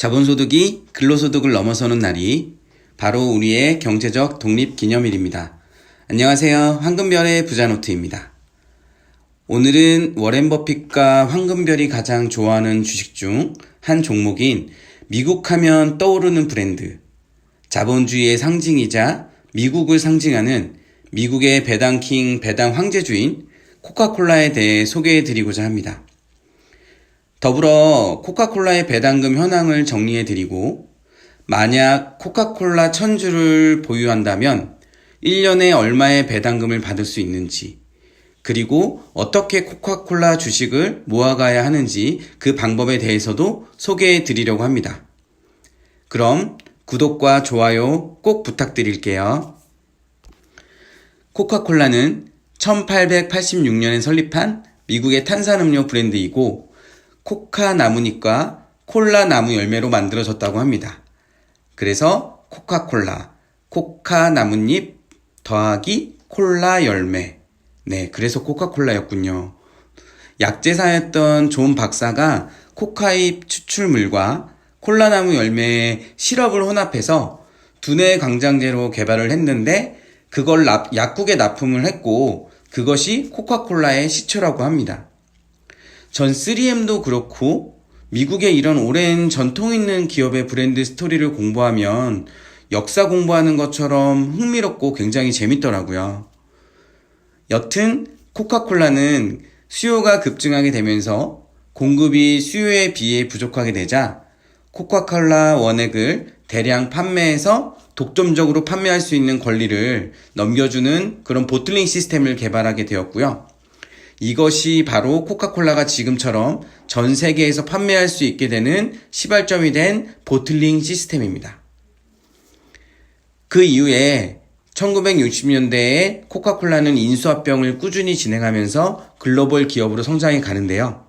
자본소득이 근로소득을 넘어서는 날이 바로 우리의 경제적 독립 기념일입니다. 안녕하세요. 황금별의 부자노트입니다. 오늘은 워렌 버핏과 황금별이 가장 좋아하는 주식 중 한 종목인 미국 하면 떠오르는 브랜드, 자본주의의 상징이자 미국을 상징하는 미국의 배당킹 배당 황제주인 코카콜라에 대해 소개해 드리고자 합니다. 더불어 코카콜라의 배당금 현황을 정리해 드리고 만약 코카콜라 천주를 보유한다면 1년에 얼마의 배당금을 받을 수 있는지 그리고 어떻게 코카콜라 주식을 모아가야 하는지 그 방법에 대해서도 소개해 드리려고 합니다. 그럼 구독과 좋아요 꼭 부탁드릴게요. 코카콜라는 1886년에 설립한 미국의 탄산음료 브랜드이고 코카 나무잎과 콜라 나무 열매로 만들어졌다고 합니다. 그래서 코카콜라, 코카 나뭇잎 더하기 콜라 열매. 네, 그래서 코카콜라였군요. 약제사였던 존 박사가 코카잎 추출물과 콜라나무 열매의 시럽을 혼합해서 두뇌 강장제로 개발을 했는데 그걸 납- 약국에 납품을 했고 그것이 코카콜라의 시초라고 합니다. 전 3M도 그렇고 미국의 이런 오랜 전통 있는 기업의 브랜드 스토리를 공부하면 역사 공부하는 것처럼 흥미롭고 굉장히 재밌더라고요. 여튼 코카콜라는 수요가 급증하게 되면서 공급이 수요에 비해 부족하게 되자 코카콜라 원액을 대량 판매해서 독점적으로 판매할 수 있는 권리를 넘겨주는 그런 보틀링 시스템을 개발하게 되었고요. 이것이 바로 코카콜라가 지금처럼 전 세계에서 판매할 수 있게 되는 시발점이 된 보틀링 시스템입니다. 그 이후에 1960년대에 코카콜라는 인수합병을 꾸준히 진행하면서 글로벌 기업으로 성장해 가는데요.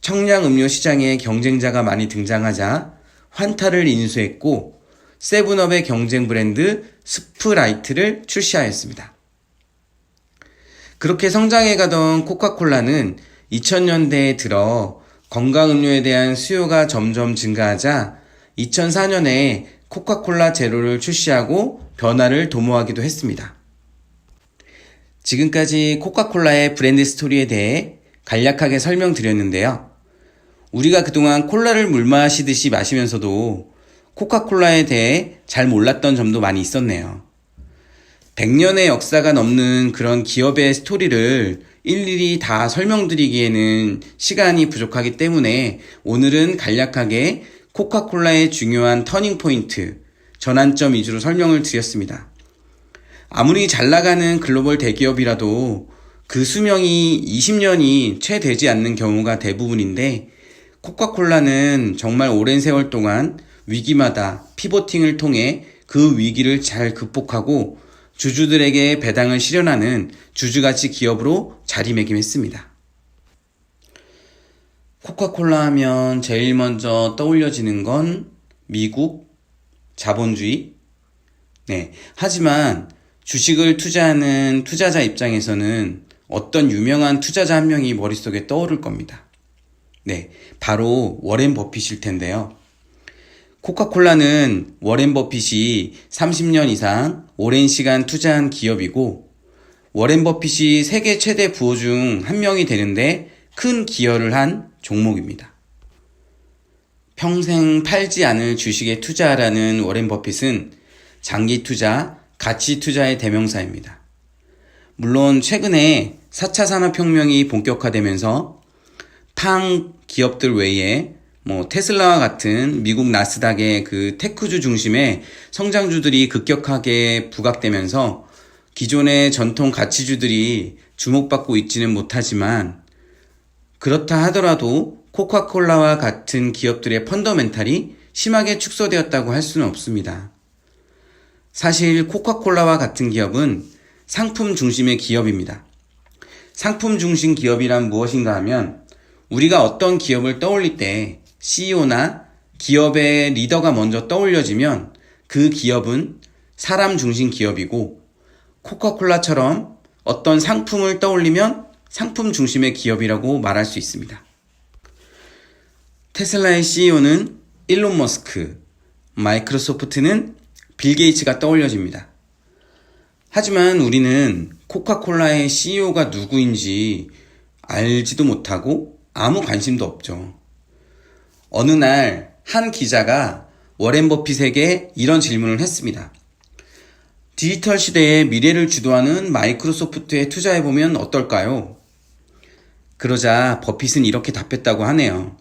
청량 음료 시장에 경쟁자가 많이 등장하자 환타를 인수했고 세븐업의 경쟁 브랜드 스프라이트를 출시하였습니다. 그렇게 성장해 가던 코카콜라는 2000년대에 들어 건강음료에 대한 수요가 점점 증가하자 2004년에 코카콜라 제로를 출시하고 변화를 도모하기도 했습니다. 지금까지 코카콜라의 브랜드 스토리에 대해 간략하게 설명드렸는데요. 우리가 그동안 콜라를 물 마시듯이 마시면서도 코카콜라에 대해 잘 몰랐던 점도 많이 있었네요. 100년의 역사가 넘는 그런 기업의 스토리를 일일이 다 설명드리기에는 시간이 부족하기 때문에 오늘은 간략하게 코카콜라의 중요한 터닝포인트, 전환점 위주로 설명을 드렸습니다. 아무리 잘 나가는 글로벌 대기업이라도 그 수명이 20년이 채 되지 않는 경우가 대부분인데 코카콜라는 정말 오랜 세월 동안 위기마다 피보팅을 통해 그 위기를 잘 극복하고 주주들에게 배당을 실현하는 주주가치 기업으로 자리매김했습니다. 코카콜라 하면 제일 먼저 떠올려지는 건 미국 자본주의. 네. 하지만 주식을 투자하는 투자자 입장에서는 어떤 유명한 투자자 한 명이 머릿속에 떠오를 겁니다. 네. 바로 워렌 버핏일 텐데요. 코카콜라는 워렌 버핏이 30년 이상 오랜 시간 투자한 기업이고 워렌 버핏이 세계 최대 부호 중 한 명이 되는데 큰 기여를 한 종목입니다. 평생 팔지 않을 주식에 투자하라는 워렌 버핏은 장기 투자, 가치 투자의 대명사입니다. 물론 최근에 4차 산업혁명이 본격화되면서 팡 기업들 외에 뭐 테슬라와 같은 미국 나스닥의 그 테크주 중심의 성장주들이 급격하게 부각되면서 기존의 전통 가치주들이 주목받고 있지는 못하지만 그렇다 하더라도 코카콜라와 같은 기업들의 펀더멘탈이 심하게 축소되었다고 할 수는 없습니다. 사실 코카콜라와 같은 기업은 상품 중심의 기업입니다. 상품 중심 기업이란 무엇인가 하면 우리가 어떤 기업을 떠올릴 때 CEO나 기업의 리더가 먼저 떠올려지면 그 기업은 사람 중심 기업이고 코카콜라처럼 어떤 상품을 떠올리면 상품 중심의 기업이라고 말할 수 있습니다. 테슬라의 CEO는 일론 머스크, 마이크로소프트는 빌 게이츠가 떠올려집니다. 하지만 우리는 코카콜라의 CEO가 누구인지 알지도 못하고 아무 관심도 없죠. 어느 날 한 기자가 워렌 버핏에게 이런 질문을 했습니다. 디지털 시대의 미래를 주도하는 마이크로소프트에 투자해보면 어떨까요? 그러자 버핏은 이렇게 답했다고 하네요.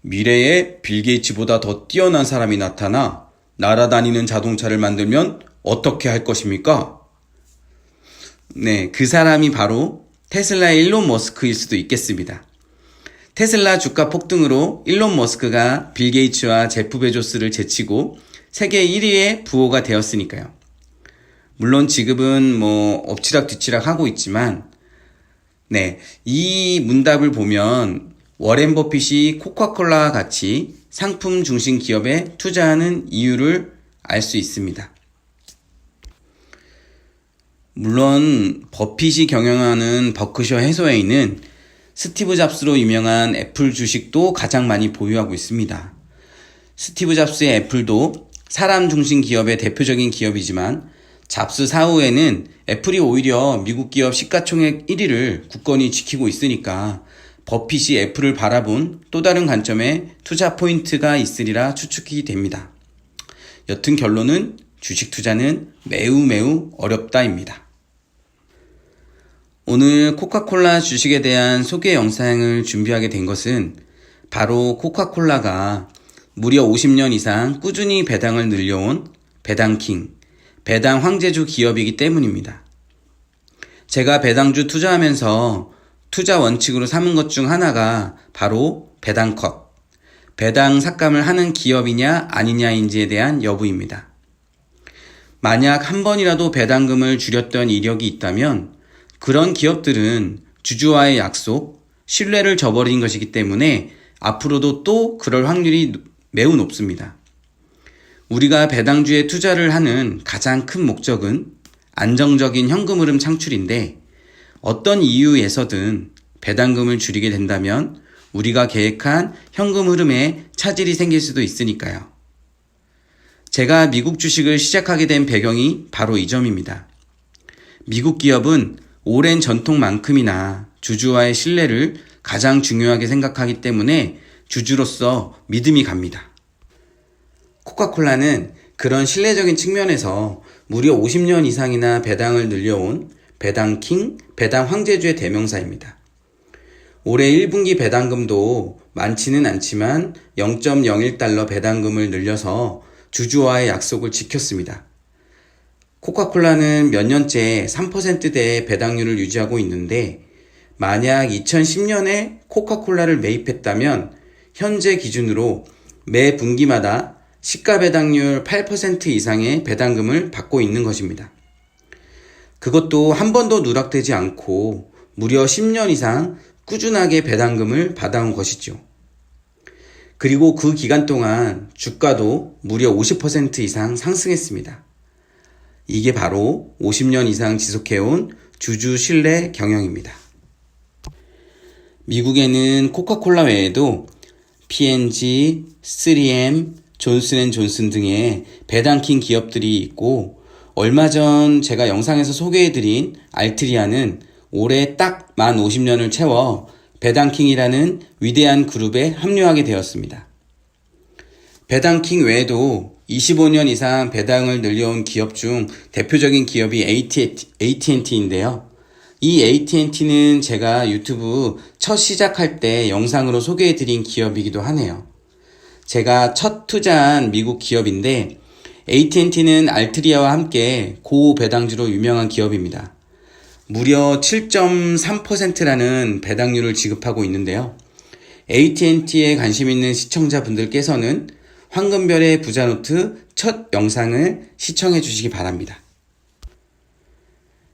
미래에 빌 게이츠보다 더 뛰어난 사람이 나타나 날아다니는 자동차를 만들면 어떻게 할 것입니까? 네, 그 사람이 바로 테슬라의 일론 머스크일 수도 있겠습니다. 테슬라 주가 폭등으로 일론 머스크가 빌 게이츠와 제프 베조스를 제치고 세계 1위의 부호가 되었으니까요. 물론 지금은 뭐 엎치락 뒤치락 하고 있지만 네, 이 문답을 보면 워렌 버핏이 코카콜라와 같이 상품 중심 기업에 투자하는 이유를 알 수 있습니다. 물론 버핏이 경영하는 버크셔 해소웨이는 스티브 잡스로 유명한 애플 주식도 가장 많이 보유하고 있습니다. 스티브 잡스의 애플도 사람 중심 기업의 대표적인 기업이지만 잡스 사후에는 애플이 오히려 미국 기업 시가총액 1위를 굳건히 지키고 있으니까 버핏이 애플을 바라본 또 다른 관점의 투자 포인트가 있으리라 추측이 됩니다. 여튼 결론은 주식 투자는 매우 매우 어렵다입니다. 오늘 코카콜라 주식에 대한 소개 영상을 준비하게 된 것은 바로 코카콜라가 무려 50년 이상 꾸준히 배당을 늘려온 배당킹, 배당 황제주 기업이기 때문입니다. 제가 배당주 투자하면서 투자 원칙으로 삼은 것 중 하나가 바로 배당컷, 배당 삭감을 하는 기업이냐 아니냐인지에 대한 여부입니다. 만약 한 번이라도 배당금을 줄였던 이력이 있다면 그런 기업들은 주주와의 약속, 신뢰를 저버린 것이기 때문에 앞으로도 또 그럴 확률이 매우 높습니다. 우리가 배당주에 투자를 하는 가장 큰 목적은 안정적인 현금 흐름 창출인데 어떤 이유에서든 배당금을 줄이게 된다면 우리가 계획한 현금 흐름에 차질이 생길 수도 있으니까요. 제가 미국 주식을 시작하게 된 배경이 바로 이 점입니다. 미국 기업은 오랜 전통만큼이나 주주와의 신뢰를 가장 중요하게 생각하기 때문에 주주로서 믿음이 갑니다. 코카콜라는 그런 신뢰적인 측면에서 무려 50년 이상이나 배당을 늘려온 배당킹, 배당 황제주의 대명사입니다. 올해 1분기 배당금도 많지는 않지만 0.01달러 배당금을 늘려서 주주와의 약속을 지켰습니다. 코카콜라는 몇 년째 3%대의 배당률을 유지하고 있는데 만약 2010년에 코카콜라를 매입했다면 현재 기준으로 매 분기마다 시가 배당률 8% 이상의 배당금을 받고 있는 것입니다. 그것도 한 번도 누락되지 않고 무려 10년 이상 꾸준하게 배당금을 받아온 것이죠. 그리고 그 기간 동안 주가도 무려 50% 이상 상승했습니다. 이게 바로 50년 이상 지속해온 주주 신뢰 경영입니다. 미국에는 코카콜라 외에도 P&G, 3M, 존슨앤존슨 등의 배당킹 기업들이 있고 얼마 전 제가 영상에서 소개해드린 알트리아는 올해 딱 만 50년을 채워 배당킹이라는 위대한 그룹에 합류하게 되었습니다. 배당킹 외에도 25년 이상 배당을 늘려온 기업 중 대표적인 기업이 AT&T인데요. 이 AT&T는 제가 유튜브 첫 시작할 때 영상으로 소개해드린 기업이기도 하네요. 제가 첫 투자한 미국 기업인데 AT&T는 알트리아와 함께 고배당주로 유명한 기업입니다. 무려 7.3%라는 배당률을 지급하고 있는데요. AT&T에 관심 있는 시청자분들께서는 황금별의 부자노트 첫 영상을 시청해 주시기 바랍니다.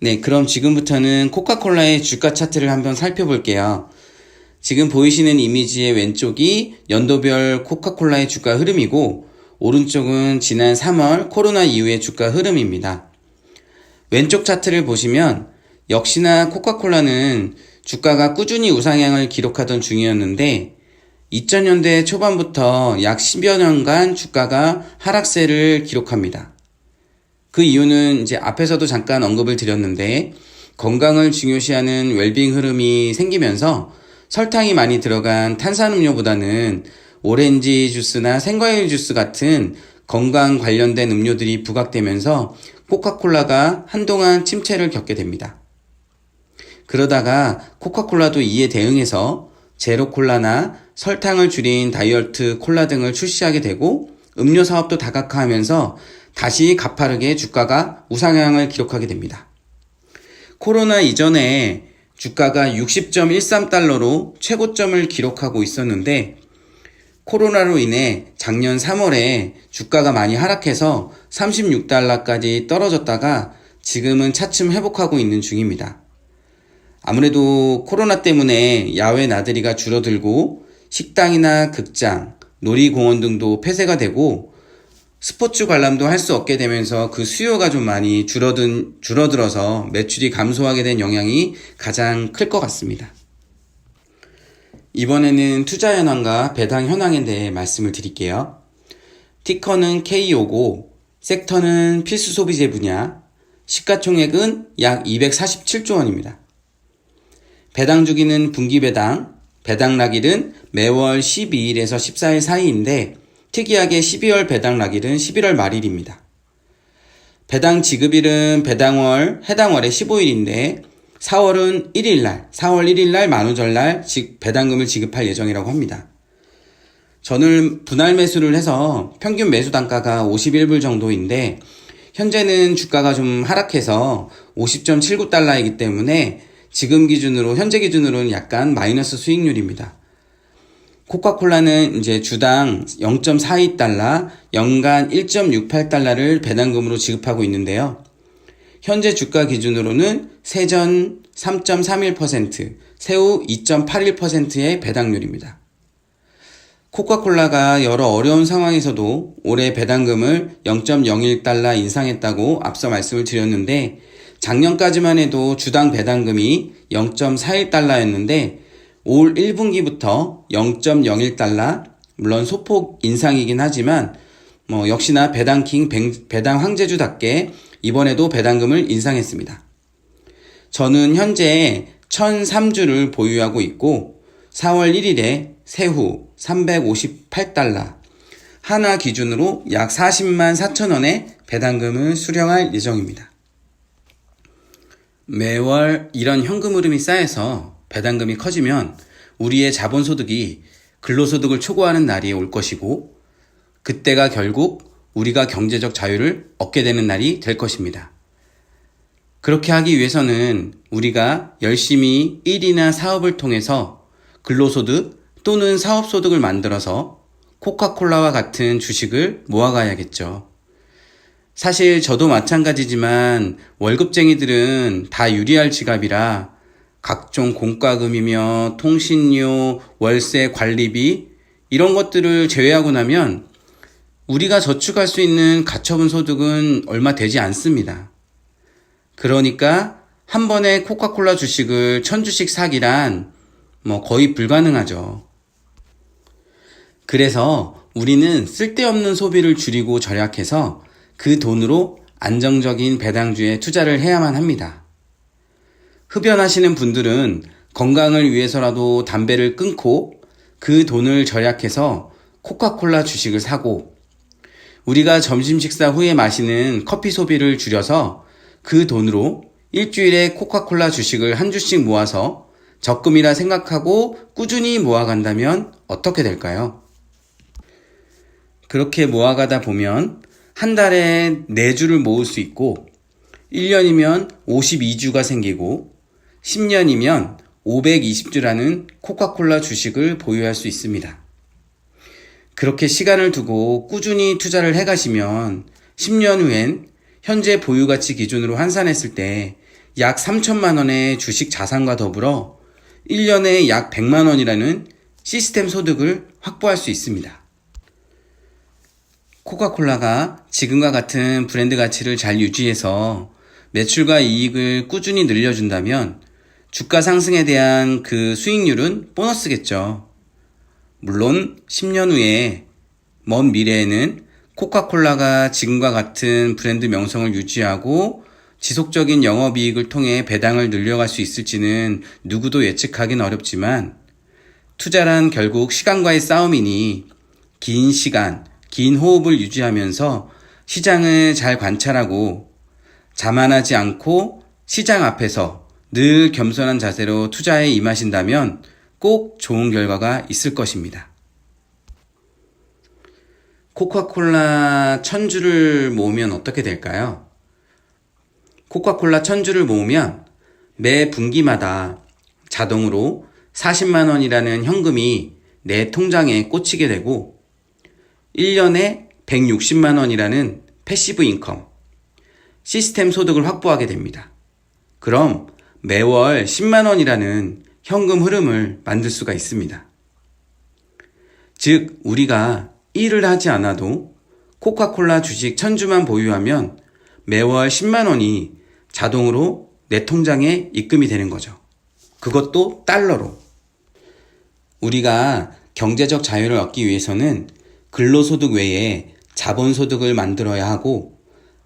네, 그럼 지금부터는 코카콜라의 주가 차트를 한번 살펴볼게요. 지금 보이시는 이미지의 왼쪽이 연도별 코카콜라의 주가 흐름이고 오른쪽은 지난 3월 코로나 이후의 주가 흐름입니다. 왼쪽 차트를 보시면 역시나 코카콜라는 주가가 꾸준히 우상향을 기록하던 중이었는데 2000년대 초반부터 약 10여 년간 주가가 하락세를 기록합니다. 그 이유는 이제 앞에서도 잠깐 언급을 드렸는데 건강을 중요시하는 웰빙 흐름이 생기면서 설탕이 많이 들어간 탄산음료보다는 오렌지 주스나 생과일 주스 같은 건강 관련된 음료들이 부각되면서 코카콜라가 한동안 침체를 겪게 됩니다. 그러다가 코카콜라도 이에 대응해서 제로 콜라나 설탕을 줄인 다이어트 콜라 등을 출시하게 되고 음료 사업도 다각화하면서 다시 가파르게 주가가 우상향을 기록하게 됩니다. 코로나 이전에 주가가 60.13달러로 최고점을 기록하고 있었는데 코로나로 인해 작년 3월에 주가가 많이 하락해서 36달러까지 떨어졌다가 지금은 차츰 회복하고 있는 중입니다. 아무래도 코로나 때문에 야외 나들이가 줄어들고 식당이나 극장, 놀이공원 등도 폐쇄가 되고 스포츠 관람도 할 수 없게 되면서 그 수요가 좀 많이 줄어든, 줄어들어서 매출이 감소하게 된 영향이 가장 클 것 같습니다. 이번에는 투자 현황과 배당 현황에 대해 말씀을 드릴게요. 티커는 K오고, 섹터는 필수 소비재 분야, 시가총액은 약 247조 원입니다. 배당 주기는 분기 배당, 배당 락일은 매월 12일에서 14일 사이인데 특이하게 12월 배당 락일은 11월 말일입니다. 배당 지급일은 배당월, 해당월의 15일인데 4월은 1일날, 4월 1일날 만우절날 배당금을 지급할 예정이라고 합니다. 저는 분할 매수를 해서 평균 매수 단가가 51불 정도인데 현재는 주가가 좀 하락해서 50.79달러이기 때문에 지금 기준으로 현재 기준으로는 약간 마이너스 수익률입니다. 코카콜라는 이제 주당 0.42달러, 연간 1.68달러를 배당금으로 지급하고 있는데요. 현재 주가 기준으로는 세전 3.31%, 새우 2.81%의 배당률입니다. 코카콜라가 여러 어려운 상황에서도 올해 배당금을 0.01달러 인상했다고 앞서 말씀을 드렸는데 작년까지만 해도 주당 배당금이 0.41달러였는데 올 1분기부터 0.01달러, 물론 소폭 인상이긴 하지만 뭐 역시나 배당킹 배당 황제주답게 이번에도 배당금을 인상했습니다. 저는 현재 1003주를 보유하고 있고 4월 1일에 세후 358달러 하나 기준으로 약 40만 4천 원의 배당금을 수령할 예정입니다. 매월 이런 현금 흐름이 쌓여서 배당금이 커지면 우리의 자본소득이 근로소득을 초과하는 날이 올 것이고 그때가 결국 우리가 경제적 자유를 얻게 되는 날이 될 것입니다. 그렇게 하기 위해서는 우리가 열심히 일이나 사업을 통해서 근로소득 또는 사업소득을 만들어서 코카콜라와 같은 주식을 모아가야겠죠. 사실 저도 마찬가지지만 월급쟁이들은 다 유리할 지갑이라 각종 공과금이며 통신료, 월세, 관리비 이런 것들을 제외하고 나면 우리가 저축할 수 있는 가처분 소득은 얼마 되지 않습니다. 그러니까 한 번에 코카콜라 주식을 천 주씩 사기란 뭐 거의 불가능하죠. 그래서 우리는 쓸데없는 소비를 줄이고 절약해서 그 돈으로 안정적인 배당주에 투자를 해야만 합니다. 흡연하시는 분들은 건강을 위해서라도 담배를 끊고 그 돈을 절약해서 코카콜라 주식을 사고 우리가 점심 식사 후에 마시는 커피 소비를 줄여서 그 돈으로 일주일에 코카콜라 주식을 한 주씩 모아서 적금이라 생각하고 꾸준히 모아간다면 어떻게 될까요? 그렇게 모아가다 보면 한 달에 4주를 모을 수 있고 1년이면 52주가 생기고 10년이면 520주라는 코카콜라 주식을 보유할 수 있습니다. 그렇게 시간을 두고 꾸준히 투자를 해 가시면 10년 후엔 현재 보유 가치 기준으로 환산했을 때 약 3천만 원의 주식 자산과 더불어 1년에 약 100만 원이라는 시스템 소득을 확보할 수 있습니다. 코카콜라가 지금과 같은 브랜드 가치를 잘 유지해서 매출과 이익을 꾸준히 늘려준다면 주가 상승에 대한 그 수익률은 보너스겠죠. 물론 10년 후에 먼 미래에는 코카콜라가 지금과 같은 브랜드 명성을 유지하고 지속적인 영업이익을 통해 배당을 늘려갈 수 있을지는 누구도 예측하긴 어렵지만 투자란 결국 시간과의 싸움이니 긴 시간, 긴 호흡을 유지하면서 시장을 잘 관찰하고 자만하지 않고 시장 앞에서 늘 겸손한 자세로 투자에 임하신다면 꼭 좋은 결과가 있을 것입니다. 코카콜라 천주를 모으면 어떻게 될까요? 코카콜라 천주를 모으면 매 분기마다 자동으로 40만원이라는 현금이 내 통장에 꽂히게 되고 1년에 160만 원이라는 패시브 인컴, 시스템 소득을 확보하게 됩니다. 그럼 매월 10만 원이라는 현금 흐름을 만들 수가 있습니다. 즉, 우리가 일을 하지 않아도 코카콜라 주식 천주만 보유하면 매월 10만 원이 자동으로 내 통장에 입금이 되는 거죠. 그것도 달러로. 우리가 경제적 자유를 얻기 위해서는 근로소득 외에 자본소득을 만들어야 하고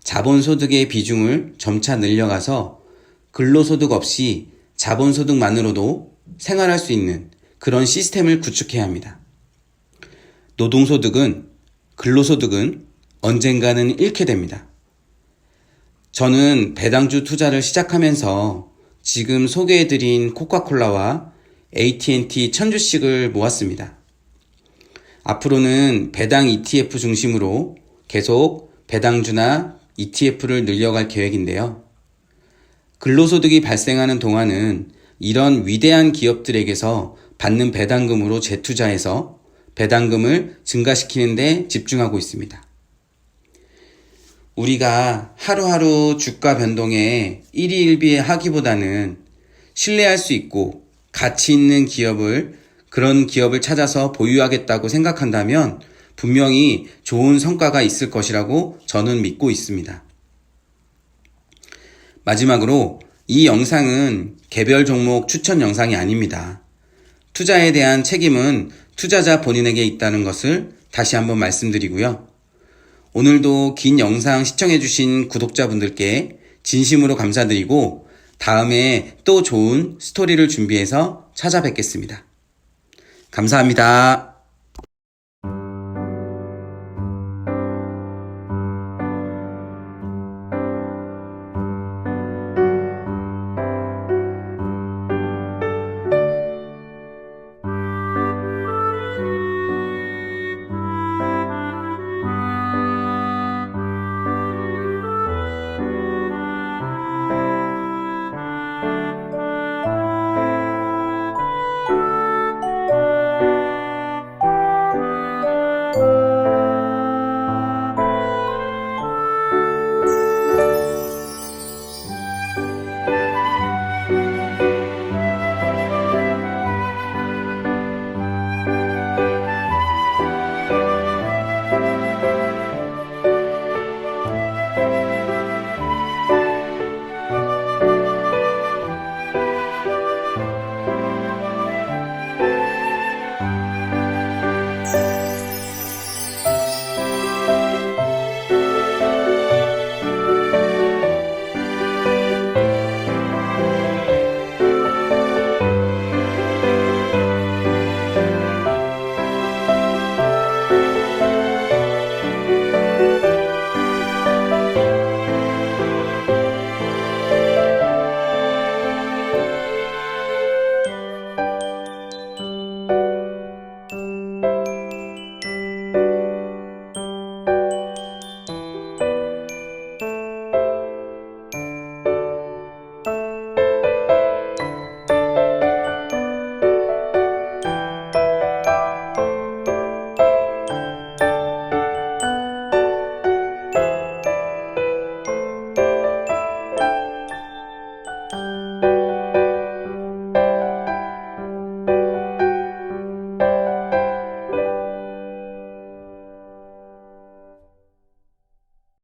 자본소득의 비중을 점차 늘려가서 근로소득 없이 자본소득만으로도 생활할 수 있는 그런 시스템을 구축해야 합니다. 노동소득은 근로소득은 언젠가는 잃게 됩니다. 저는 배당주 투자를 시작하면서 지금 소개해드린 코카콜라와 AT&T 천주씩을 모았습니다. 앞으로는 배당 ETF 중심으로 계속 배당주나 ETF를 늘려갈 계획인데요. 근로소득이 발생하는 동안은 이런 위대한 기업들에게서 받는 배당금으로 재투자해서 배당금을 증가시키는데 집중하고 있습니다. 우리가 하루하루 주가 변동에 일희일비에 하기보다는 신뢰할 수 있고 가치 있는 기업을 그런 기업을 찾아서 보유하겠다고 생각한다면 분명히 좋은 성과가 있을 것이라고 저는 믿고 있습니다. 마지막으로 이 영상은 개별 종목 추천 영상이 아닙니다. 투자에 대한 책임은 투자자 본인에게 있다는 것을 다시 한번 말씀드리고요. 오늘도 긴 영상 시청해주신 구독자분들께 진심으로 감사드리고 다음에 또 좋은 스토리를 준비해서 찾아뵙겠습니다. 감사합니다.